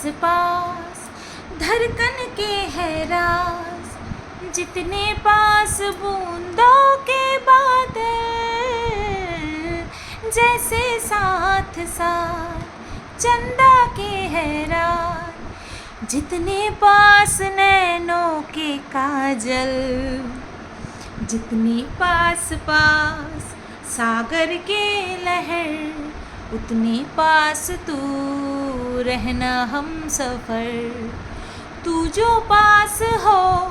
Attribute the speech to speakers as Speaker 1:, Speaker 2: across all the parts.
Speaker 1: पास पास धड़कन के है राज जितने पास बूंदों के बादल, जैसे साथ साथ चंदा के है रात जितने पास नैनों के काजल, जितने पास पास सागर के लहर, उतने पास तू रहना हम सफ़र। तू जो पास हो,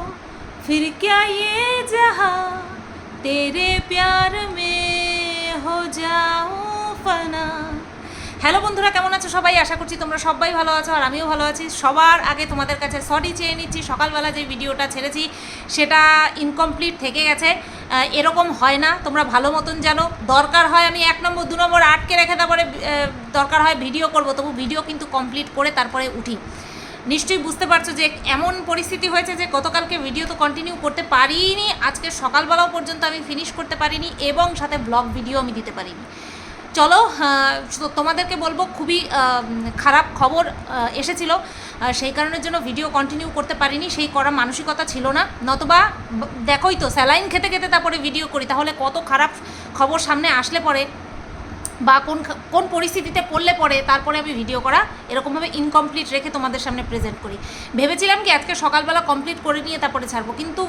Speaker 1: फिर क्या ये जहाँ? तेरे प्यार में हो जाऊँ फना। হ্যালো বন্ধুরা, কেমন আছো সবাই? আশা করছি তোমরা সবাই ভালো আছো আর আমিও ভালো আছি। সবার আগে তোমাদের কাছে সরি চেয়ে নিচ্ছি, সকালবেলা যে ভিডিওটা ছেড়েছি, সেটা ইনকমপ্লিট থেকে গেছে। এরকম হয় না, তোমরা ভালো মতন জানো। দরকার হয় আমি এক নম্বর, দু নম্বর আটকে রেখে তারপরে দরকার হয় ভিডিও করব, তবু ভিডিও কিন্তু কমপ্লিট করে তারপরে উঠি। নিশ্চয়ই বুঝতে পারছ যে এমন পরিস্থিতি হয়েছে যে গতকালকে ভিডিও তো কন্টিনিউ করতে পারিনি, আজকে সকালবেলাও পর্যন্ত আমি ফিনিশ করতে পারিনি এবং সাথে ব্লগ ভিডিও আমি দিতে পারিনি। চলো তোমাদেরকে বলব, খুবই খারাপ খবর এসেছিল। সেই কারণের জন্য ভিডিও কন্টিনিউ করতে পারিনি, সেই করা মানসিকতা ছিল না। নতবা দেখোই তো, স্যালাইন খেতে খেতে তারপরে ভিডিও করি, তাহলে কত খারাপ খবর সামনে আসলে পরে। বা কোন কোন পরিস্থিতিতে পড়লে পরে তারপরে আমি ভিডিও করা এরকমভাবে ইনকমপ্লিট রেখে তোমাদের সামনে প্রেজেন্ট করি। ভেবেছিলাম কি আজকে সকালবেলা কমপ্লিট করে নিয়ে তারপরে ছাড়বো, কিন্তু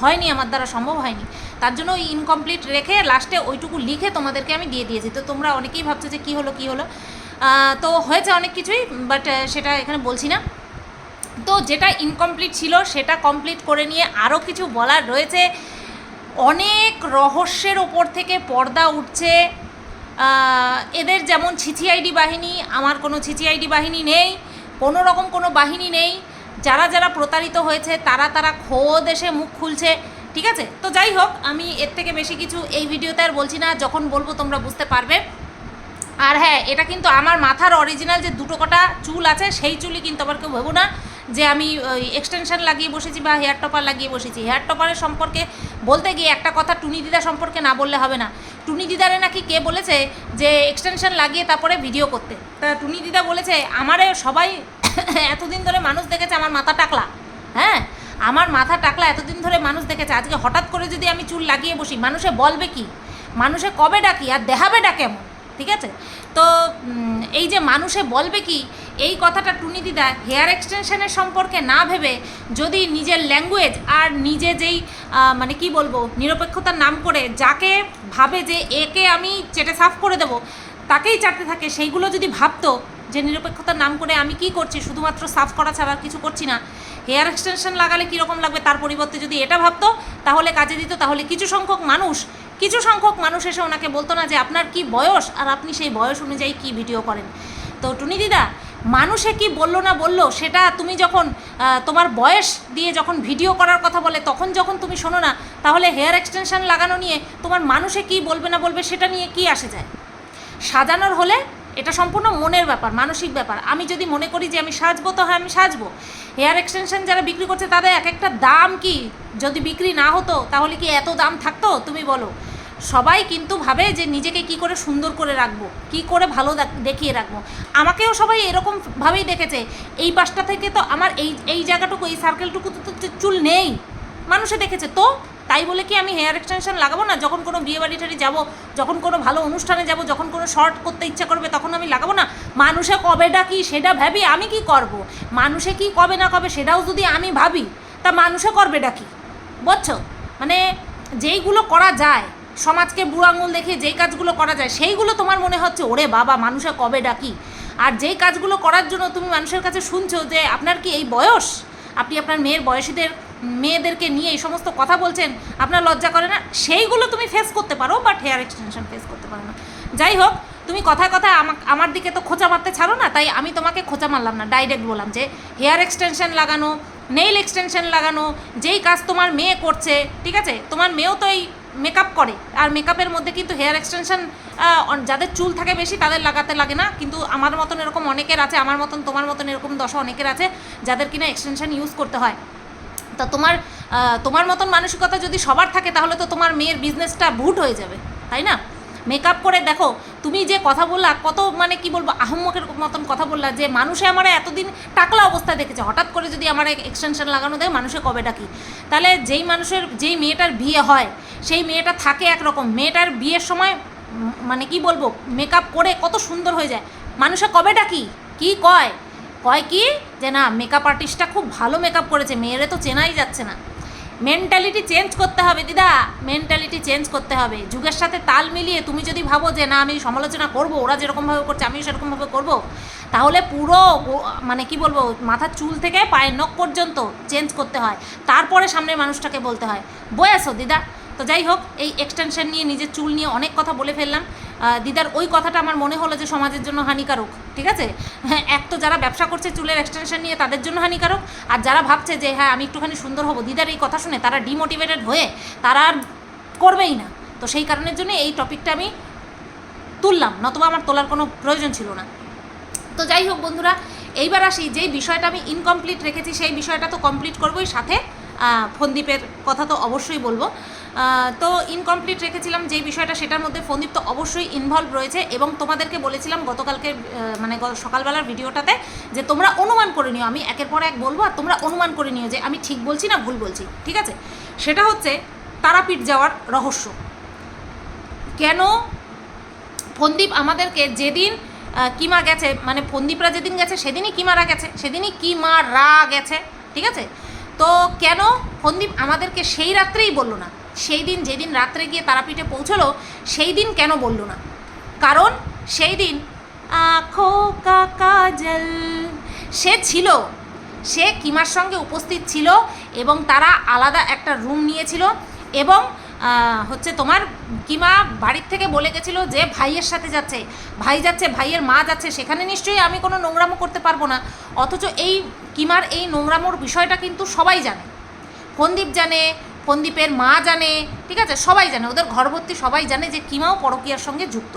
Speaker 1: হয়নি, আমার দ্বারা সম্ভব হয়নি। তার জন্য ওই ইনকমপ্লিট রেখে লাস্টে ওইটুকু লিখে তোমাদেরকে আমি দিয়ে দিয়েছি। তো তোমরা অনেকেই ভাবছ যে কী হলো কী হলো? তো হয়েছে অনেক কিছুই বাট সেটা এখানে বলছি না। তো যেটা ইনকমপ্লিট ছিল, সেটা কমপ্লিট করে নিয়ে আরও কিছু বলার রয়েছে। অনেক রহস্যের ওপর থেকে পর্দা উঠছে। এদের যেমন ছিচিআইডি বাহিনী, আমার কোনো ছিচিআইডি বাহিনী নেই, কোনো রকম কোনো বাহিনী নেই, যারা যারা প্রতারিত হয়েছে, তারা তারা খোদ এসে মুখ খুলছে, ঠিক আছে? তো যাই হোক, আমি এর থেকে বেশি কিছু এই ভিডিওতে আর বলছি না, যখন বলব তোমরা বুঝতে পারবে। আর হ্যাঁ এটা কিন্তু আমার মাথার অরিজিনাল যে দুটো কটা চুল আছে, সেই চুলই কিন্তু আবার কেউ ভেবো না। যে আমি এক্সটেনশন লাগিয়ে বসেছি বা হেয়ার টপার লাগিয়ে বসেছি। হেয়ার টপারের সম্পর্কে বলতে গিয়ে একটা কথা টুনি দিদা সম্পর্কে না বললে হবে না। টুনি দিদারে নাকি কে বলেছে যে এক্সটেনশন লাগিয়ে তারপরে ভিডিও করতে? তা টুনি দিদা বলেছে, আমারে সবাই এতদিন ধরে মানুষ দেখেছে আমার মাথা টাকলা। হ্যাঁ? আমার মাথা টাকলা এতদিন ধরে মানুষ দেখেছে। আজকে হঠাৎ করে যদি আমি চুল লাগিয়ে বসি, মানুষে বলবে কি? মানুষে কবে ডাকি আর দেখাবে ডাকে কেমন? ঠিক আছে? তো এই যে মানুষে বলবে কি, এই কথাটা টুনি দিদা হেয়ার এক্সটেনশনের সম্পর্কে না ভেবে যদি নিজের ল্যাঙ্গুয়েজ আর নিজে যেই মানে কি বলব, নিরপেক্ষতার নাম করে যাকে ভাবে যে একে আমি চেটে সাফ করে দেব, তাকেই চাটতে থাকে, সেইগুলো যদি ভাবতো যে নিরপেক্ষতার নাম করে আমি কি করছি, শুধুমাত্র সাফ করা ছাড়া কিছু করছি না হেয়ার এক্সটেনশন লাগালে কীরকম লাগবে? তার পরিবর্তে যদি এটা ভাবতো, তাহলে কাজে দিত, তাহলে কিছু সংখ্যক মানুষ কিছু সংখ্যক মানুষ এসে ওনাকে বলতো না যে আপনার কি বয়স? আর আপনি সেই বয়স অনুযায়ী কি ভিডিও করেন? তো টুনি দিদা, মানুষে কি বলল না বলল, সেটা তুমি যখন তোমার বয়স দিয়ে যখন ভিডিও করার কথা বলে, তখন যখন তুমি শোনো না, তাহলে হেয়ার এক্সটেনশন লাগানো নিয়ে তোমার মানুষে কি বলবে না বলবে সেটা নিয়ে কি আসে যায়? সাজানোর হলে এটা সম্পূর্ণ মনের ব্যাপার, মানসিক ব্যাপার। আমি যদি মনে করি যে আমি সাজবো তো হ্যাঁ আমি সাজবো। হেয়ার এক্সটেনশন যারা বিক্রি করছে, তাদের এক একটা দাম কি? যদি বিক্রি না হতো, তাহলে কি এত দাম থাকতো? তুমি বলো। সবাই কিন্তু ভাবে যে নিজেকে কি করে সুন্দর করে রাখব, কি করে ভালো দেখিয়ে রাখব। আমাকেও সবাই এরকম ভাবেই দেখেছে। এই পাশটা থেকে তো আমার এই এই জায়গাটুকু, এই সার্কেলটুকু তো চুল নেই। মানুষে দেখেছে। তো তাই বলে কি আমি হেয়ার এক্সটেনশন লাগাবো না? যখন কোনো বিয়ে বাড়ি টাড়ি যাব, যখন কোনো ভালো অনুষ্ঠানে যাব, যখন কোনো শর্ট করতে ইচ্ছা করবে, তখন আমি লাগাবো না? মানুষে কবে ডাকি সেটা ভাবি আমি কি করব। মানুষে কি কবে না কবে, সেটাও যদি আমি ভাবি, তা মানুষে করবে ডাকি বুঝছ? মানে যেইগুলো করা যায় সমাজকে বুড়ো আঙুল দেখে যেই কাজগুলো করা যায়, সেইগুলো তোমার মনে হচ্ছে, ওরে বাবা, মানুষে কবে ডাকি? আর যেই কাজগুলো করার জন্য তুমি মানুষের কাছে শুনছো যে, আপনার কি এই বয়স? আপনি আপনার মেয়ের বয়সীদের, মেয়েদেরকে নিয়ে এই সমস্ত কথা বলছেন, আপনার লজ্জা করে না? সেইগুলো তুমি ফেস করতে পারো বাট হেয়ার এক্সটেনশন ফেস করতে পারো না। যাই হোক, তুমি কথায় কথায় আমা- আমার দিকে তো খোঁচা মারতে ছাড়ো না, তাই আমি তোমাকে খোঁচা মারলাম না। ডাইরেক্ট বললাম যে হেয়ার এক্সটেনশন লাগানো নেইল এক্সটেনশন লাগানো, যেই কাজ তোমার মেয়ে করছে, ঠিক আছে? তোমার মেয়েও তো এই মেকআপ করে। আর মেকআপের মধ্যে কিন্তু হেয়ার এক্সটেনশন যাদের চুল থাকে বেশি, তাদের লাগাতে লাগে না। কিন্তু আমার মতন এরকম অনেকের আছে, আমার মতন, তোমার মতন এরকম দশা অনেকের আছে, যাদের কিনা এক্সটেনশন ইউজ করতে হয়। তা তোমার তোমার মতন মানসিকতা যদি সবার থাকে, তাহলে তো তোমার মেয়ের বিজনেসটা ভুট হয়ে যাবে, তাই না? মেকআপ করে, দেখো, তুমি যে কথা বললা, কত মানে কি বলব, আহম্মকের মতন কথা বললা, যে মানুষে আমার এতদিন টাকলা অবস্থায় দেখেছে, হঠাৎ করে যদি আমার এক্সটেনশন লাগানো দেয় মানুষে কবে ডাকি? তাহলে যেই মানুষের, যেই মেয়েটার বিয়ে হয়, সেই মেয়েটা থাকে একরকম। মেয়েটার বিয়ের সময় মানে কি বলব মেকআপ করে কত সুন্দর হয়ে যায়। মানুষে কবে ডাকি? কি কয়? কয় কি? যে না মেকআপ আর্টিস্টটা খুব ভালো মেকআপ করেছে, মেয়েরে তো চেনাই যাচ্ছে না। মেন্টালিটি চেঞ্জ করতে হবে, দিদা। মেন্টালিটি চেঞ্জ করতে হবে। যুগের সাথে তাল মিলিয়ে তুমি যদি ভাবো যে, না, আমি সমালোচনা করব, ওরা যেরকমভাবে করছে, আমিও সেরকমভাবে করব, তাহলে পুরো মানে কি বলব, মাথার চুল থেকে পায়ের নখ পর্যন্ত চেঞ্জ করতে হয়। তারপরে সামনের মানুষটাকে বলতে হয়। বয়াসো দিদা। তো যাই হোক, এই এক্সটেনশন নিয়ে, নিজের চুল নিয়ে অনেক কথা বলে ফেললাম। দিদার, ওই কথাটা আমার মনে হলো যে সমাজের জন্য হানিকারক, ঠিক আছে? হ্যাঁ এক তো যারা ব্যবসা করছে চুলের এক্সটেনশন নিয়ে তাদের জন্য হানিকারক, আর যারা ভাবছে যে হ্যাঁ আমি একটুখানি সুন্দর হব, দিদার এই কথা শুনে তারা ডিমোটিভেটেড হয়ে তারা আর করবেই না। তো সেই কারণের জন্য এই টপিকটা আমি তুললাম, নতুবা আমার তোলার কোনো প্রয়োজন ছিল না। তো যাই হোক বন্ধুরা, এইবার আসি, যেই বিষয়টা আমি ইনকমপ্লিট রেখেছি, সেই বিষয়টা তো কমপ্লিট করবোই সাথে। ফন্দীপের কথা তো অবশ্যই বলব। তো ইনকমপ্লিট রেখেছিলাম যেই বিষয়টা, সেটার মধ্যে ফন্দীপ তো অবশ্যই ইনভলভ রয়েছে এবং তোমাদেরকে বলেছিলাম গতকালকে মানে সকালবেলার ভিডিওটাতে যে তোমরা অনুমান করে নিও। আমি একের পর এক বলব আর তোমরা অনুমান করে নিও যে আমি ঠিক বলছি না ভুল বলছি, ঠিক আছে? সেটা হচ্ছে তারাপীঠ যাওয়ার রহস্য। কেন ফন্দীপ আমাদেরকে যেদিন কিমা গেছে মানে ফন্দীপরা যেদিন গেছে, সেদিনই কিমারা গেছে, সেদিনই কিমারা গেছে, ঠিক আছে? তো কেন? সন্দীপ আমাদেরকে সেই রাত্রেই বলল না। সেই দিন যেদিন রাত্রে গিয়ে তারাপীঠে পৌঁছলো, সেই দিন কেন বলল না? কারণ সেই দিন আখো কাকা জল। সে ছিল, সে কিমার সঙ্গে উপস্থিত ছিল এবং তারা আলাদা একটা রুম নিয়েছিল এবং হচ্ছে তোমার কিমা বাড়ির থেকে বলে গেছিল যে ভাইয়ের সাথে যাচ্ছে, ভাই যাচ্ছে, ভাইয়ের মা যাচ্ছে, সেখানে নিশ্চয়ই আমি কোনো নোংরামো করতে পারব না। অথচ এই কিমার এই নোংরামোর বিষয়টা কিন্তু সবাই জানে। ফন্দীপ জানে ফন্দীপের মা জানে, ঠিক আছে? সবাই জানে। ওদের ঘরভর্তি সবাই জানে যে কিমাও পরকিয়ার সঙ্গে যুক্ত,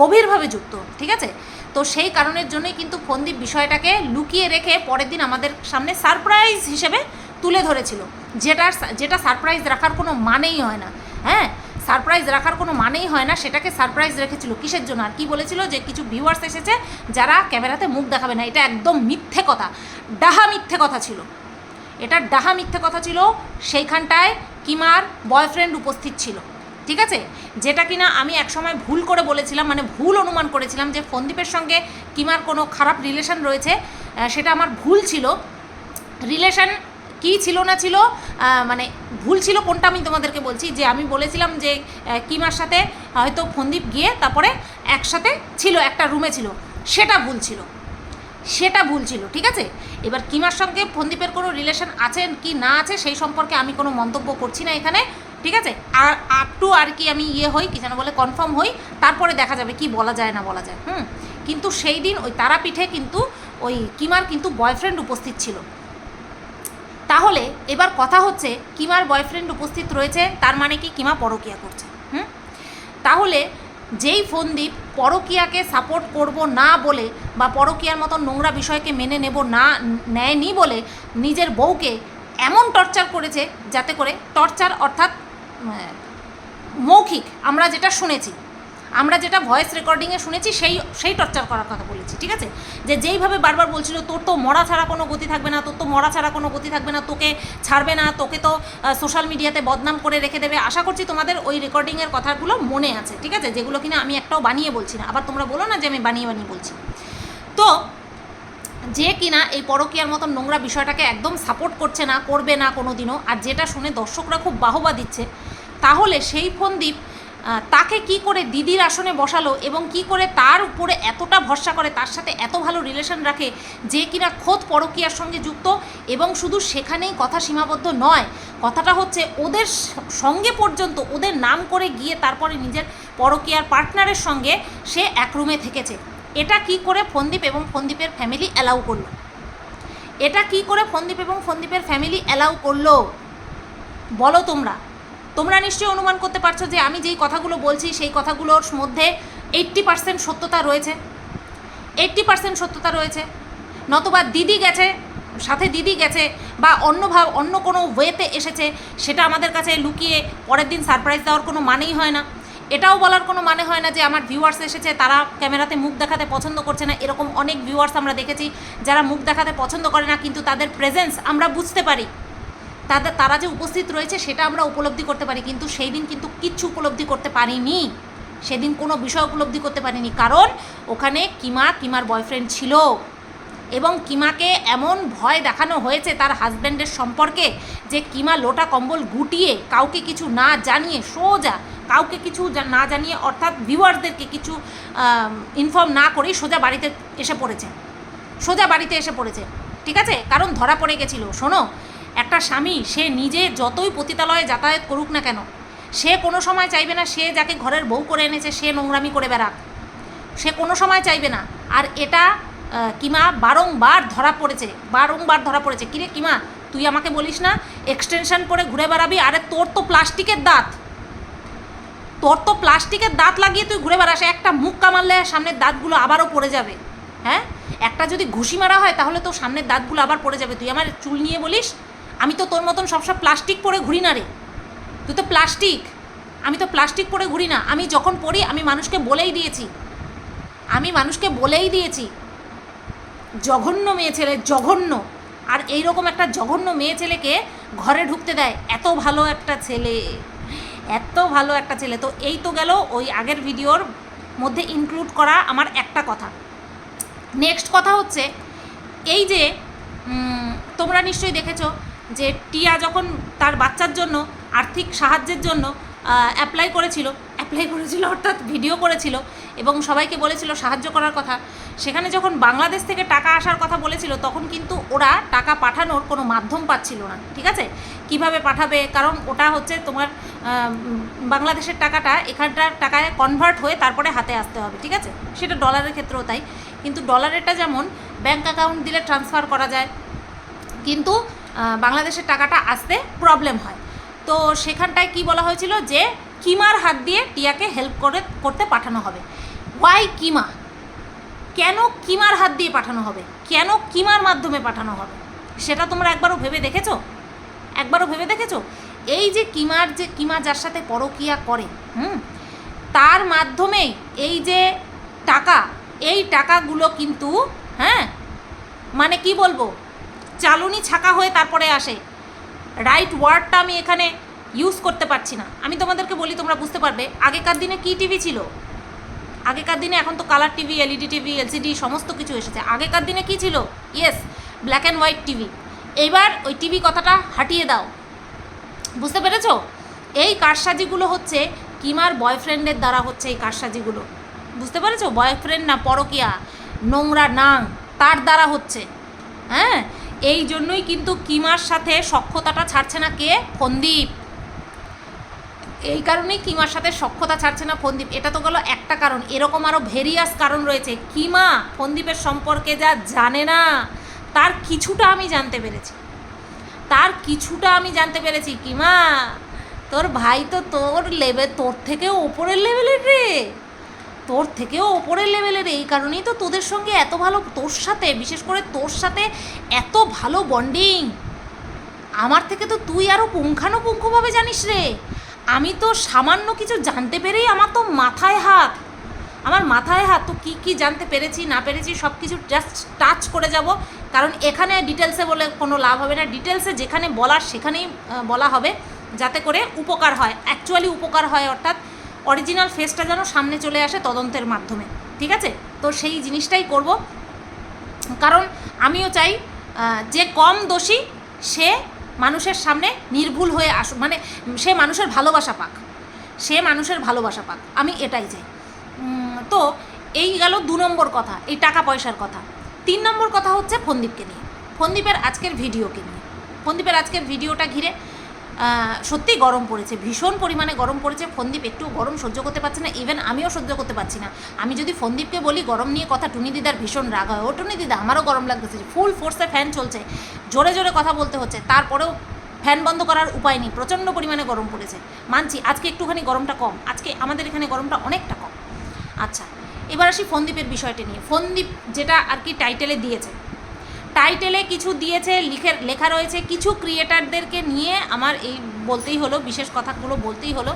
Speaker 1: গভীরভাবে যুক্ত, ঠিক আছে? তো সেই কারণের জন্যই কিন্তু ফন্দীপ বিষয়টাকে লুকিয়ে রেখে পরের দিন আমাদের সামনে সারপ্রাইজ হিসেবে তুলে ধরেছিল। যেটা যেটা সারপ্রাইজ রাখার কোনো মানেই হয় না। হ্যাঁ? সারপ্রাইজ রাখার কোনো মানেই হয় না, সেটাকে সারপ্রাইজ রেখেছিল। কিসের জন্য? আর কি বলেছিল যে, কিছু ভিউয়ার্স এসেছে যারা ক্যামেরাতে মুখ দেখাবে না। এটা একদম মিথ্যে কথা। ডাহা মিথ্যে কথা ছিল। এটা ডাহা মিথ্যে কথা ছিল, সেইখানটায় কিমার বয়ফ্রেন্ড উপস্থিত ছিল। ঠিক আছে? যেটা কিনা আমি একসময় ভুল করে বলেছিলাম মানে ভুল অনুমান করেছিলাম যে, ফন্দীপের সঙ্গে কিমার কোনো খারাপ রিলেশন রয়েছে সেটা আমার ভুল ছিল। রিলেশন কি ছিল না ছিল মানে ভুল ছিল কোনটা আমি তোমাদেরকে বলছি, যে আমি বলেছিলাম যে কিমার সাথে হয়তো ফন্দীপ গিয়ে তারপরে একসাথে ছিল, একটা রুমে ছিল, সেটা ভুল ছিল, সেটা ভুল ছিল, ঠিক আছে? এবার কিমার সঙ্গে ফন্দীপের কোনো রিলেশন আছে কি না আছে, সেই সম্পর্কে আমি কোনো মন্তব্য করছি না এখানে, ঠিক আছে? আর আপ টু আর কি আমি ইয়ে হই, কি যেন বলে কনফার্ম হই, তারপরে দেখা যাবে কি বলা যায় না বলা যায়, হুম? কিন্তু সেই দিন ওই তারাপীঠে কিন্তু ওই কিমার কিন্তু বয়ফ্রেন্ড উপস্থিত ছিল। তাহলে এবার কথা হচ্ছে কিমার বয়ফ্রেন্ড উপস্থিত রয়েছে, তার মানে কি কিমা পরকিয়া করছে, হুম? তাহলে যেই ফন্দীপ পরকিয়াকে সাপোর্ট করব না বলে বা পরকিয়ার মতো নোংরা বিষয়কে মেনে নেব না, নেয়নি বলে নিজের বউকে এমন টর্চার করেছে যাতে করে টর্চার অর্থাৎ মৌখিক আমরা যেটা শুনেছি আমরা যেটা ভয়েস রেকর্ডিংয়ে শুনেছি, সেই সেই টর্চার করার কথা বলেছি, ঠিক আছে? যে যেইভাবে বারবার বলছিল, তোর তো মরা ছাড়া কোনো গতি থাকবে না, তোর তো মরা ছাড়া কোনো গতি থাকবে না, তোকে ছাড়বে না, তোকে তো সোশ্যাল মিডিয়াতে বদনাম করে রেখে দেবে। আশা করছি তোমাদের ওই রেকর্ডিংয়ের কথাগুলো মনে আছে, ঠিক আছে? যেগুলো কিনা আমি একটাও বানিয়ে বলছি না, আবার তোমরা বলো না যে আমি বানিয়ে বানিয়ে বলছি। তো, যে কিনা এই পরকীয়ার মতন নোংরা বিষয়টাকে একদম সাপোর্ট করছে না, করবে না কোনো দিনও আর যেটা শুনে দর্শকরা খুব বাহবা দিচ্ছে, তাহলে সেই ফন্দীপ তাকে কি করে দিদির আসনে বসালো এবং কি করে তার উপরে এতটা ভরসা করে, তার সাথে এত ভালো রিলেশন রাখে যে কিনা খোদ পরকীয়ার সঙ্গে যুক্ত এবং শুধু সেখানেই কথা সীমাবদ্ধ নয়, কথাটা হচ্ছে ওদের সঙ্গে পর্যন্ত, ওদের নাম করে গিয়ে তারপরে নিজের পরকীয়ার পার্টনারের সঙ্গে সে এক রুমে থেকেছে। এটা কি করে ফন্দীপ এবং ফন্দীপের ফ্যামিলি অ্যালাউ করল? এটা কি করে ফন্দীপ এবং ফন্দীপের ফ্যামিলি অ্যালাউ করল? বলো তোমরা। তোমরা নিশ্চয়ই অনুমান করতে পারছ যে আমি যেই কথাগুলো বলছি, সেই কথাগুলোর মধ্যে এইট্টি পার্সেন্ট সত্যতা রয়েছে। এইট্টি পার্সেন্ট সত্যতা রয়েছে। নতবা দিদি গেছে, সাথে দিদি গেছে, বা অন্য ভাব, অন্য কোনো ওয়েতে এসেছে, সেটা আমাদের কাছে লুকিয়ে পরের দিন সারপ্রাইজ দেওয়ার কোনো মানেই হয় না। এটাও বলার কোনো মানে হয় না যে আমার ভিউয়ার্স এসেছে, তারা ক্যামেরাতে মুখ দেখাতে পছন্দ করছে না, এরকম অনেক ভিউয়ার্স আমরা দেখেছি, যারা মুখ দেখাতে পছন্দ করে না, কিন্তু তাদের প্রেজেন্স আমরা বুঝতে পারি। তাদের, তারা যে উপস্থিত রয়েছে সেটা আমরা উপলব্ধি করতে পারি, কিন্তু সেই দিন কিন্তু কিচ্ছু উপলব্ধি করতে পারিনি। সেদিন কোনো বিষয় উপলব্ধি করতে পারিনি, কারণ ওখানে কিমা, কিমার বয়ফ্রেন্ড ছিল। এবং কিমাকে এমন ভয় দেখানো হয়েছে তার হাজব্যান্ডের সম্পর্কে যে কিমা লোটা কম্বল গুটিয়ে কাউকে কিছু না জানিয়ে, সোজা কাউকে কিছু না জানিয়ে, অর্থাৎ ভিউয়ারদেরকে কিছু ইনফর্ম না করেই সোজা বাড়িতে এসে পড়েছে। সোজা বাড়িতে এসে পড়েছে। ঠিক আছে? কারণ ধরা পড়ে গেছিল। শোনো একটা স্বামী, সে নিজে যতই পতিতালয়ে যাতায়াত করুক না কেন, সে কোনো সময় চাইবে না সে যাকে ঘরের বউ করে এনেছে, সে নোংরামি করে বেড়াক। সে কোনো সময় চাইবে না। আর এটা কিমা, বারংবার ধরা পড়েছে, বারংবার ধরা পড়েছে। কিরে কিমা, তুই আমাকে বলিস না এক্সটেনশন করে ঘুরে বেড়াবি? আরে তোর তো প্লাস্টিকের দাঁত। তোর তো প্লাস্টিকের দাঁত লাগিয়ে তুই ঘুরে বেড়াস, একটা মুখ কামারলে সামনের দাঁতগুলো আবারও পড়ে যাবে। হ্যাঁ? একটা যদি ঘুষি মারা হয়, তাহলে তো সামনের দাঁতগুলো আবার পড়ে যাবে। তুই আমার চুল নিয়ে বলিস আমি তো তোর মতন সবসময় প্লাস্টিক পরে ঘুরি না রে। তুই তো প্লাস্টিক। আমি তো প্লাস্টিক পরে ঘুরি না। আমি যখন পড়ি, আমি মানুষকে বলেই দিয়েছি। আমি মানুষকে বলেই দিয়েছি, জঘন্য মেয়ে ছেলে, জঘন্য। আর এই রকম একটা জঘন্য মেয়ে ছেলেকে ঘরে ঢুকতে দেয় এত ভালো একটা ছেলে। এত ভালো একটা ছেলে। তো এই তো গেল ওই আগের ভিডিওর মধ্যে ইনক্লুড করা আমার একটা কথা। নেক্সট কথা হচ্ছে, এই যে তোমরা নিশ্চয়ই দেখেছ যে টিয়া যখন তার বাচ্চার জন্য, আর্থিক সাহায্যের জন্য অ্যাপ্লাই করেছিল অ্যাপ্লাই করেছিল অর্থাৎ ভিডিও করেছিল এবং সবাইকে বলেছিল সাহায্য করার কথা, সেখানে যখন বাংলাদেশ থেকে টাকা আসার কথা বলেছিল, তখন কিন্তু ওরা টাকা পাঠানোর কোনো মাধ্যম পাচ্ছিল না, ঠিক আছে? কীভাবে পাঠাবে? কারণ ওটা হচ্ছে তোমার বাংলাদেশের টাকাটা এখানটার টাকায় কনভার্ট হয়ে তারপরে হাতে আসতে হবে, ঠিক আছে? সেটা ডলারের ক্ষেত্রেও তাই। কিন্তু ডলারেরটা যেমন ব্যাংক অ্যাকাউন্ট দিলে ট্রান্সফার করা যায়, কিন্তু বাংলাদেশের টাকাটা আসতে প্রবলেম হয়। তো সেখানটায় কি বলা হয়েছিল যে, কিমার হাত দিয়ে টিয়াকে হেল্প করে, করতে পাঠানো হবে। ওয়াই কিমা? কেন কিমার হাত দিয়ে পাঠানো হবে? কেন কিমার মাধ্যমে পাঠানো হবে? সেটা তোমরা একবারও ভেবে দেখেছ? একবারও ভেবে দেখেছ? এই যে কিমার যে, কিমা যার সাথে পরকিয়া করে, হুম, তার মাধ্যমে এই যে টাকা, এই টাকাগুলো কিন্তু হ্যাঁ মানে কি বলব? চালুনি ছাকা হয়ে তারপরে আসে। রাইট ওয়ার্ডটা আমি এখানে ইউজ করতে পারছি না। আমি তোমাদেরকে বলি, তোমরা বুঝতে পারবে, আগেকার দিনে কি টিভি ছিল? আগেকার দিনে এখন তো colour TV LED TV LCD সমস্ত কিছু এসেছে। আগেকার দিনে কি ছিল? Yes black and white TV এইবার ওই টিভি কথাটা হাটিয়ে দাও। বুঝতে পেরেছ? এই কারসাজিগুলো হচ্ছে কিমার বয়ফ্রেন্ডের দ্বারা হচ্ছে এই কারসাজিগুলো। বুঝতে পেরেছ? বয়ফ্রেন্ড না পরকিয়া, নোংরা নাং, তার দ্বারা হচ্ছে। হ্যাঁ? এই জন্যই কিন্তু কিমার সাথে সক্ষতাটা ছাড়ছে না কে? ফন্দীপ। এই কারণেই কিমার সাথে সক্ষতা ছাড়ছে না ফন্দীপ। এটা তো গেল একটা কারণ। এরকম আরও ভেরিয়াস কারণ রয়েছে। কিমা ফন্দীপের সম্পর্কে যা জানে না, তার কিছুটা আমি জানতে পেরেছি। তার কিছুটা আমি জানতে পেরেছি। কিমা, তোর ভাই তো তোর লেভেল তোর থেকেও ওপরের লেভেলের রে। তোর থেকেও ওপরের লেভেলের, এই কারণেই তো তোদের সঙ্গে এত ভালো, তোর সাথে, বিশেষ করে তোর সাথে এত ভালো বন্ডিং। আমার থেকে তো তুই আরও পুঙ্খানুপুঙ্খভাবে জানিস রে। আমি তো সামান্য কিছু জানতে পেরেই আমার তো মাথায় হাত। আমার মাথায় হাত, তো কী কী জানতে পেরেছি, না পেরেছি সব কিছু জাস্ট টাচ করে যাব। কারণ এখানে ডিটেলসে বলে কোনো লাভ হবে না। ডিটেলসে যেখানে বলার, সেখানেই বলা হবে। যাতে করে উপকার হয় অ্যাকচুয়ালি উপকার হয়, অর্থাৎ অরিজিনাল ফেসটা যেন সামনে চলে আসে তদন্তের মাধ্যমে, ঠিক আছে? তো সেই জিনিসটাই করব। কারণ আমিও চাই যে কম দোষী, সে মানুষের সামনে নির্ভুল হয়ে আসুক মানে সে মানুষের ভালোবাসা পাক, সে মানুষের ভালোবাসা পাক, আমি এটাই চাই। তো এই গেল দু নম্বর কথা, এই টাকা পয়সার কথা। তিন নম্বর কথা হচ্ছে ফন্দীপকে নিয়ে ফন্দীপের আজকের ভিডিওকে নিয়ে। ফন্দীপের আজকের ভিডিওটা ঘিরে আহ, সত্যিই গরম পড়েছে ভীষণ পরিমাণে গরম পড়েছে। ফন্দীপ একটু গরম সহ্য করতে পারছে না ইভেন আমিও সহ্য করতে পারছি না। আমি যদি ফন্দীপকে বলি গরম নিয়ে কথা টুনি দিদার ভীষণ রাগ হয়। ও টুনি দিদা আমারও গরম লাগতেছে। ফুল ফোর্সে ফ্যান চলছে। জোরে জোরে কথা বলতে হচ্ছে। তারপরেও ফ্যান বন্ধ করার উপায় নেই। প্রচণ্ড পরিমাণে গরম পড়েছে। মানছি আজকে একটুখানি গরমটা কম। আজকে আমাদের এখানে গরমটা অনেকটা কম। আচ্ছা এবার আসি ফন্দীপের বিষয়টা নিয়ে। ফন্দীপ যেটা আর কি টাইটেলে দিয়েছে টাইটেলে কিছু দিয়েছে, লিখে, লেখা রয়েছে। কিছু ক্রিয়েটারদেরকে নিয়ে আমার এই বলতেই হলো, বিশেষ কথাগুলো বলতেই হলো।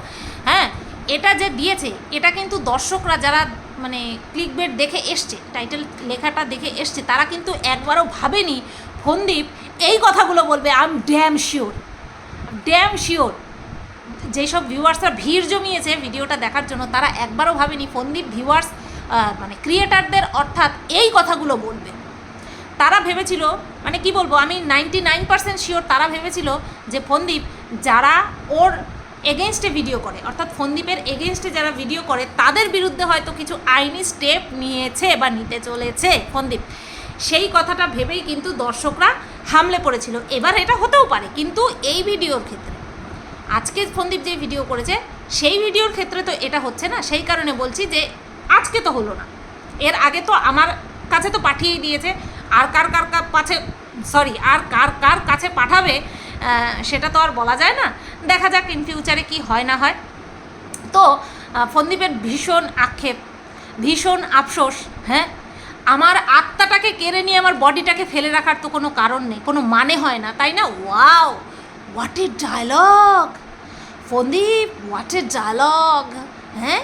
Speaker 1: হ্যাঁ এটা যে দিয়েছে, এটা কিন্তু দর্শকরা যারা মানে ক্লিক বেট দেখে এসছে, টাইটেল লেখাটা দেখে এসছে, তারা কিন্তু একবারও ভাবেনি, ফন্দীপ, এই কথাগুলো বলবে I am damn sure damn sure যেসব ভিউয়ার্সরা ভিড় জমিয়েছে ভিডিওটা দেখার জন্য, তারা একবারও ভাবেনি, ফন্দীপ ভিউয়ার্স মানে ক্রিয়েটারদের অর্থাৎ এই কথাগুলো বলবে। তারা ভেবেছিল মানে কি বলব, আমি নাইনটি নাইন পার্সেন্ট শিওর তারা ভেবেছিল যে ফন্দীপ যারা ওর এগেনস্টে ভিডিও করে, অর্থাৎ ফন্দীপের এগেনস্টে যারা ভিডিও করে, তাদের বিরুদ্ধে হয়তো কিছু আইনি স্টেপ নিয়েছে বা নিতে চলেছে ফন্দীপ। সেই কথাটা ভেবেই কিন্তু দর্শকরা হামলে পড়েছিল। এবার এটা হতেও পারে, কিন্তু এই ভিডিওর ক্ষেত্রে, আজকে ফন্দীপ যে ভিডিও করেছে, সেই ভিডিওর ক্ষেত্রে তো এটা হচ্ছে না। সেই কারণে বলছি যে আজকে তো হলো না। এর আগে তো আমার কাছে তো পাঠিয়েই দিয়েছে আর কার কার কার কাছে সরি আর কার কার কাছে পাঠাবে সেটা তো আর বলা যায় না। দেখা যাক ইন ফিউচারে কি হয় না হয়। তো ফন্দীপের ভীষণ আক্ষেপ, ভীষণ আফসোস হ্যাঁ? আমার আত্মাটাকে কেড়ে নিয়ে আমার বডিটাকে ফেলে রাখার তো কোনো কারণ নেই, কোনো মানে হয় না, তাই না? Wow what a dialogue Fandeep what a dialogue হ্যাঁ?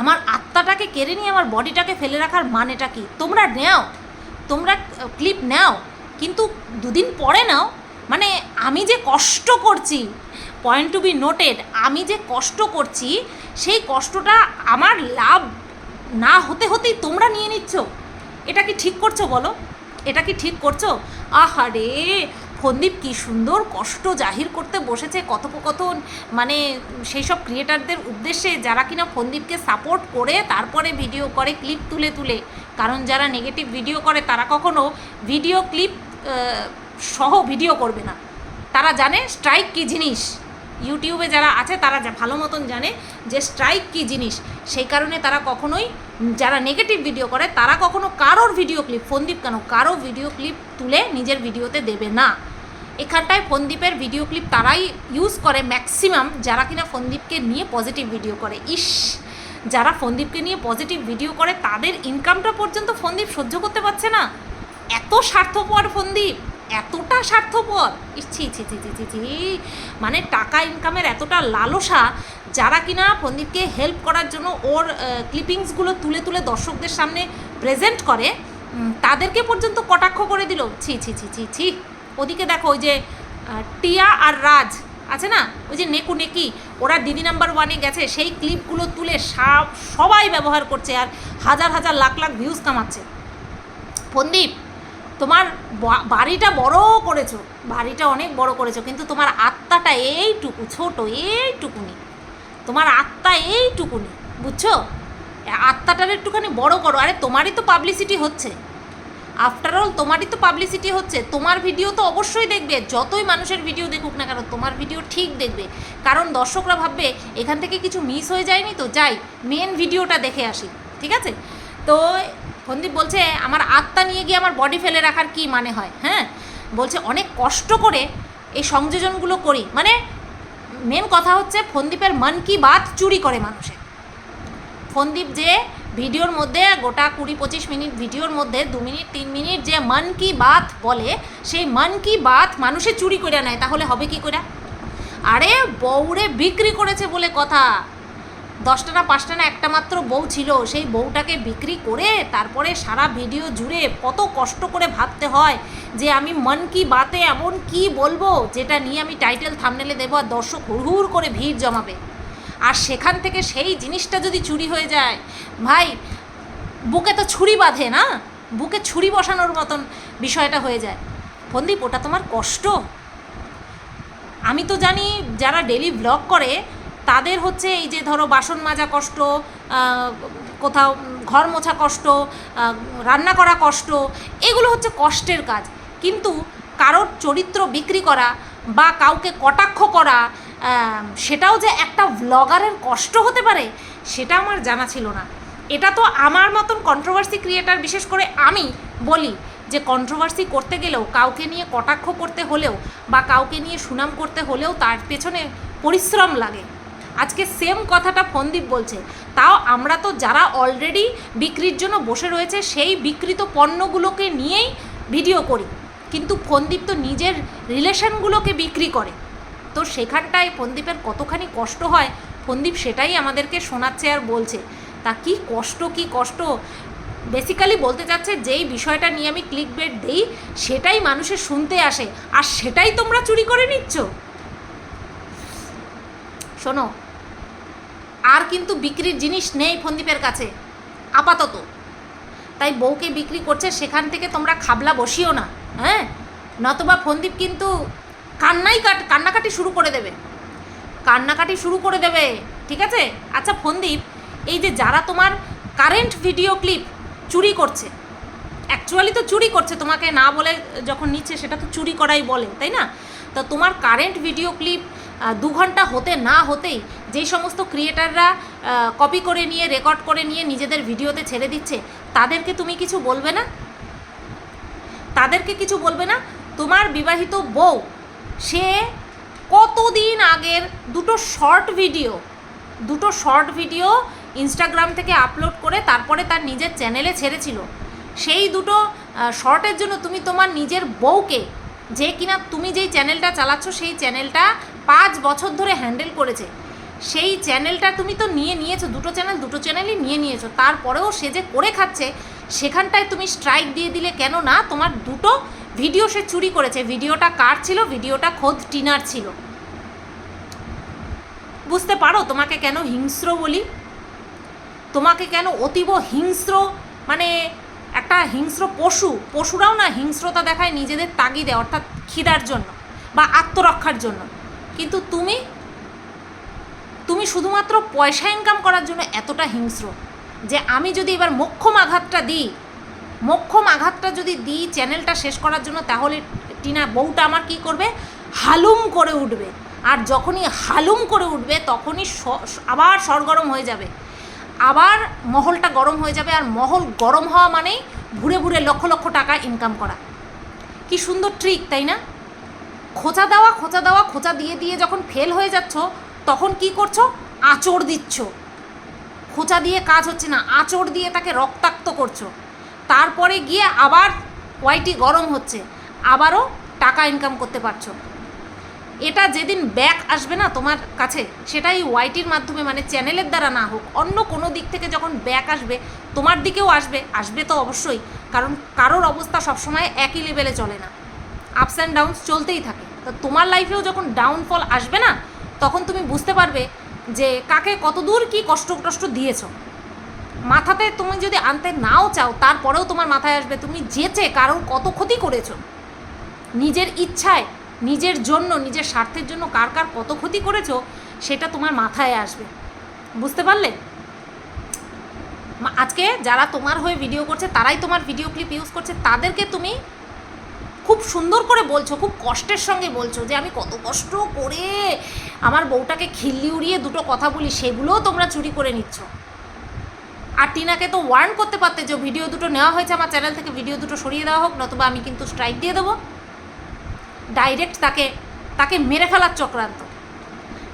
Speaker 1: আমার আত্মাটাকে কেড়ে নিয়ে আমার বডিটাকে ফেলে রাখার মানেটা কি? তোমরা নাও। তোমরা ক্লিপ নাও, কিন্তু দুদিন পরে নাও। মানে আমি যে কষ্ট করছি পয়েন্ট টু বি নোটেড আমি যে কষ্ট করছি, সেই কষ্টটা আমার লাভ না হতে হতেই তোমরা নিয়ে নিচ্ছ। এটা কি ঠিক করছ বলো? এটা কি ঠিক করছ? আহারে ফন্দীপ কি সুন্দর কষ্ট জাহির করতে বসেছে কথোপকথন। মানে সেই সব ক্রিয়েটারদের উদ্দেশ্যে যারা কিনা ফন্দীপকে সাপোর্ট করে, তারপরে ভিডিও করে ক্লিপ তুলে তুলে। কারণ যারা নেগেটিভ ভিডিও করে, তারা কখনো ভিডিও ক্লিপ সহ ভিডিও করবে না। তারা জানে স্ট্রাইক কী জিনিস। ইউটিউবে যারা আছে, তারা ভালো মতন জানে যে স্ট্রাইক কী জিনিস। সেই কারণে তারা কখনোই, যারা নেগেটিভ ভিডিও করে, তারা কখনো কারোর ভিডিও ক্লিপ ফন্দীপ কেন, কারও ভিডিও ক্লিপ তুলে নিজের ভিডিওতে দেবে না। এখানটায় ফন্দীপের ভিডিও ক্লিপ তারাই ইউজ করে ম্যাক্সিমাম যারা কিনা ফন্দীপকে নিয়ে পজিটিভ ভিডিও করে। ইস! যারা ফন্দীপকে নিয়ে পজিটিভ ভিডিও করে, তাদের ইনকামটা পর্যন্ত ফন্দীপ সহ্য করতে পারছে না। এত স্বার্থপর ফন্দীপ, এতটা স্বার্থপর। ছি ছি ছি ছি ছি মানে টাকা ইনকামের এতটা লালসা, যারা কিনা ফন্দীপকে হেল্প করার জন্য ওর ক্লিপিংসগুলো তুলে তুলে দর্শকদের সামনে প্রেজেন্ট করে তাদেরকে পর্যন্ত কটাক্ষ করে দিল। ছি ছি ছি ছি ছি। ওদিকে দেখো ওই যে টিয়া আর রাজ। আছে না? ওই যে নেকু নেকি, ওরা দিদি নাম্বার ওয়ানে গেছে, সেই ক্লিপগুলো তুলে সব সবাই ব্যবহার করছে আর হাজার হাজার লাখ লাখ ভিউজ কামাচ্ছে। ফন্দীপ তোমার বাড়িটা বড় করেছ, বাড়িটা অনেক বড় করেছ, কিন্তু তোমার আত্মাটা এইটুকু, ছোট এইটুকুনি। তোমার আত্মা এইটুকুনি, বুঝছ? আত্মাটার একটুখানি বড় করো। আরে তোমারই তো পাবলিসিটি হচ্ছে। আফটার অল তোমারই তো পাবলিসিটি হচ্ছে। তোমার ভিডিও তো অবশ্যই দেখবে। যতই মানুষের ভিডিও দেখুক না কেন, তোমার ভিডিও ঠিক দেখবে। কারণ দর্শকরা ভাববে, এখান থেকে কিছু মিস হয়ে যায়নি তো? যাই মেন ভিডিওটা দেখে আসি। ঠিক আছে? তো ফন্দীপ বলছে, আমার আত্মা নিয়ে গিয়ে আমার বডি ফেলে রাখার কি মানে হয়? হ্যাঁ? বলছে, অনেক কষ্ট করে এই সংযোজনগুলো করি। মানে মেন কথা হচ্ছে ফন্দীপের মন কি বাত চুরি করে মানুষে ফন্দীপ যে ভিডিওর মধ্যে গোটা কুড়ি পঁচিশ মিনিট, ভিডিওর মধ্যে দু মিনিট, তিন মিনিট যে মন কি বাত বলে, সেই মন কি বাত মানুষে চুরি করে নেয়, তাহলে হবে কি করে আরে বউরে বিক্রি করেছে বলে কথা। দশটা না পাঁচটা না একটা মাত্র বউ ছিল, সেই বউটাকে বিক্রি করে তারপরে সারা ভিডিও জুড়ে কত কষ্ট করে ভাবতে হয় যে আমি মন কি বাতে এমন কি বলব, যেটা নিয়ে আমি টাইটেল থামনেলে দেবো আর দর্শক হুড় করে ভিড় জমাবে। আর সেখান থেকে সেই জিনিসটা যদি চুরি হয়ে যায়, ভাই, বুকে তো ছুরি বাঁধে না? বুকে ছুরি বসানোর মতন বিষয়টা হয়ে যায়। ফন্দীপ ওটা তোমার কষ্ট? আমি তো জানি যারা ডেলি ব্লগ করে, তাদের হচ্ছে এই যে ধরো বাসন মাজা কষ্ট কোথাও ঘর মোছা কষ্ট রান্না করা কষ্ট, এগুলো হচ্ছে কষ্টের কাজ। কিন্তু কারোর চরিত্র বিক্রি করা বা কাউকে কটাক্ষ করা সেটাও যে একটা ব্লগারের কষ্ট হতে পারে, সেটা আমার জানা ছিল না। এটা তো আমার মতন কন্ট্রোভার্সি ক্রিয়েটার বিশেষ করে আমি বলি যে কন্ট্রোভার্সি করতে গেলেও, কাউকে নিয়ে কটাক্ষ করতে হলেও বা কাউকে নিয়ে সুনাম করতে হলেও তার পেছনে পরিশ্রম লাগে। আজকে সেম কথাটা ফন্দীপ বলছে, তাও আমরা তো যারা অলরেডি বিক্রির জন্য বসে রয়েছে, সেই বিকৃত পণ্যগুলোকে নিয়েই ভিডিও করি। কিন্তু ফন্দীপ তো নিজের রিলেশনগুলোকে বিক্রি করে। তো সেখানটায় ফন্দীপের কতখানি কষ্ট হয় ফন্দীপ সেটাই আমাদেরকে শোনাচ্ছে আর বলছে। তা কি কষ্ট কি কষ্ট? বেসিক্যালি বলতে চাচ্ছে যেই বিষয়টা নিয়ে আমি ক্লিক বেট দিই, সেটাই মানুষের শুনতে আসে। আর সেটাই তোমরা চুরি করে নিচ্ছ? শোনো, আর কিন্তু বিক্রির জিনিস নেই ফন্দীপের কাছে, আপাতত। তাই বউকে বিক্রি করছে, সেখান থেকে তোমরা খাবলা বসিও না হ্যাঁ? নতবা ফন্দীপ কিন্তু কান্নাই কাট, কান্নাকাটি শুরু করে দেবে। কান্নাকাটি শুরু করে দেবে, ঠিক আছে? আচ্ছা ফন্দীপ, এই যে যারা তোমার কারেন্ট ভিডিও ক্লিপ চুরি করছে অ্যাকচুয়ালি তো চুরি করছে, তোমাকে না বলে যখন নিচ্ছে, সেটা তো চুরি করাই বলে, তাই না? তো তোমার কারেন্ট ভিডিও ক্লিপ দু ঘণ্টা হতে না হতেই যেই সমস্ত ক্রিয়েটাররা কপি করে নিয়ে রেকর্ড করে নিয়ে নিজেদের ভিডিওতে ছেড়ে দিচ্ছে, তাদেরকে তুমি কিছু বলবে না? তাদেরকে কিছু বলবে না? তোমার বিবাহিত বউ সে কতদিন আগের দুটো শর্ট ভিডিও, দুটো শর্ট ভিডিও ইনস্টাগ্রাম থেকে আপলোড করে তারপরে তার নিজের চ্যানেলে ছেড়েছিল। সেই দুটো শর্টের জন্য তুমি তোমার নিজের বউকে যে কিনা তুমি যেই চ্যানেলটা চালাচ্ছ, সেই চ্যানেলটা পাঁচ বছর ধরে হ্যান্ডেল করেছে। সেই চ্যানেলটা তুমি তো নিয়ে নিয়েছো, দুটো চ্যানেল দুটো চ্যানেলই নিয়ে নিয়েছো। তারপরেও সে যে করে খাচ্ছে, সেখানটায় তুমি স্ট্রাইক দিয়ে দিলে কেন না? তোমার দুটো ভিডিও সে চুরি করেছে, ভিডিওটা কার ছিল, ভিডিওটা খোদ টিনার ছিল। বুঝতে পারো তোমাকে কেন হিংস্র বলি? তোমাকে কেন অতীব হিংস্র মানে একটা হিংস্র পশু, পশুরাও না হিংস্রতা দেখায় নিজেদের তাগিদে, অর্থাৎ খিদার জন্য বা আত্মরক্ষার জন্য। কিন্তু তুমি তুমি শুধুমাত্র পয়সা ইনকাম করার জন্য এতটা হিংস্র যে আমি যদি এবার মোক্ষম আঘাতটা দিই মোক্ষম আঘাতটা যদি দিই চ্যানেলটা শেষ করার জন্য, তাহলে টিনা বউটা আমার কি করবে? হালুম করে উঠবে। আর যখনই হালুম করে উঠবে, তখনই আবার সরগরম হয়ে যাবে। আবার মহলটা গরম হয়ে যাবে, আর মহল গরম হওয়া মানেই ঘুরে ঘুরে লক্ষ লক্ষ টাকা ইনকাম করা। কি সুন্দর ট্রিক তাই না? খোঁচা দেওয়া খোঁচা দেওয়া, খোঁচা দিয়ে দিয়ে যখন ফেল হয়ে যাচ্ছ, তখন কি করছ? আঁচড় দিচ্ছ। খোঁচা দিয়ে কাজ হচ্ছে না, আঁচড় দিয়ে তাকে রক্তাক্ত করছ। তারপরে গিয়ে আবার ওয়াইটি গরম হচ্ছে, আবারও টাকা ইনকাম করতে পারছ। এটা যেদিন ব্যাক আসবে না তোমার কাছে, সেটাই ওয়াইটির মাধ্যমে মানে চ্যানেলের দ্বারা না হোক, অন্য কোনো দিক থেকে যখন ব্যাক আসবে, তোমার দিকেও আসবে আসবে তো অবশ্যই, কারণ কারোর অবস্থা সবসময় একই লেভেলে চলে না। আপস অ্যান্ড ডাউনস চলতেই থাকে। তো তোমার লাইফেও যখন ডাউনফল আসবে না, তখন তুমি বুঝতে পারবে যে কাকে কতদূর কী কষ্ট কষ্ট দিয়েছ। মাথাতে তুমি যদি আনতে নাও চাও, তারপরেও তোমার মাথায় আসবে তুমি যেচে কারোর কত ক্ষতি করেছ। নিজের ইচ্ছায়, নিজের জন্য, নিজের স্বার্থের জন্য কার কার কত ক্ষতি করেছ, সেটা তোমার মাথায় আসবে। বুঝতে পারলে? আজকে যারা তোমার হয়ে ভিডিও করছে, তারাই তোমার ভিডিও ক্লিপ ইউজ করছে, তাদেরকে তুমি খুব সুন্দর করে বলছো, খুব কষ্টের সঙ্গে বলছো যে, আমি কত কষ্ট করে আমার বউটাকে খিল্লি উড়িয়ে দুটো কথা বলি, সেগুলোও তোমরা চুরি করে নিচ্ছ। আর টিনাকে তো ওয়ার্ন করতে পারতে যে ভিডিও দুটো নেওয়া হয়েছে, আমার চ্যানেল থেকে ভিডিও দুটো সরিয়ে দেওয়া হোক, নতুবা আমি কিন্তু স্ট্রাইক দিয়ে দেবো। ডাইরেক্ট তাকে তাকে মেরে ফেলার চক্রান্ত।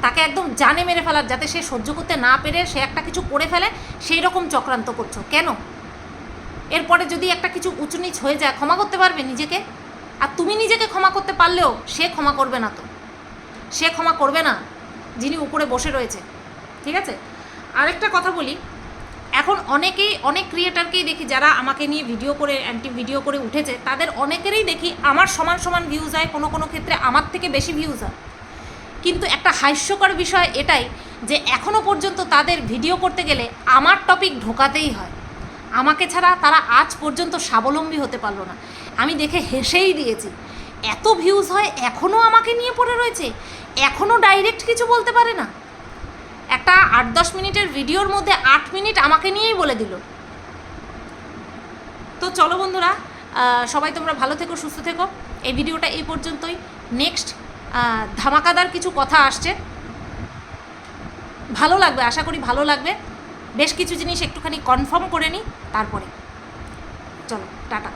Speaker 1: তাকে একদম জানে মেরে ফেলার, যাতে সে সহ্য করতে না পেরে সে একটা কিছু করে ফেলে সেই রকম চক্রান্ত করছ। কেন? এরপরে যদি একটা কিছু উঁচু নিচ হয়ে যায়, ক্ষমা করতে পারবে নিজেকে? আর তুমি নিজেকে ক্ষমা করতে পারলেও সে ক্ষমা করবে না তো। সে ক্ষমা করবে না যিনি উপরে বসে রয়েছে। ঠিক আছে? আরেকটা কথা বলি এখন অনেকেই, অনেক ক্রিয়েটারকেই দেখি যারা আমাকে নিয়ে ভিডিও করে অ্যান্টি ভিডিও করে উঠেছে, তাদের অনেকেরই দেখি আমার সমান সমান ভিউজ হয়, কোনো কোনো ক্ষেত্রে আমার থেকে বেশি ভিউজ হয়। কিন্তু একটা হাস্যকর বিষয় এটাই যে এখনও পর্যন্ত তাদের ভিডিও করতে গেলে আমার টপিক ঢোকাতেই হয়। আমাকে ছাড়া তারা আজ পর্যন্ত স্বাবলম্বী হতে পারল না। আমি দেখে হেসেই দিয়েছি। এত ভিউজ হয় এখনও আমাকে নিয়ে পড়ে রয়েছে? এখনও ডাইরেক্ট কিছু বলতে পারে না? একটা আট দশ মিনিটের ভিডিওর মধ্যে আট মিনিট আমাকে নিয়েই বলে দিল। তো চলো বন্ধুরা সবাই তোমরা ভালো থেকো, সুস্থ থেকো। এই ভিডিওটা এই পর্যন্তই। নেক্সট ধামাকাদার কিছু কথা আসছে। ভালো লাগবে, আশা করি ভালো লাগবে। বেশ কিছু জিনিস একটুখানি কনফার্ম করে নিই তারপরে। চলো, টাটা।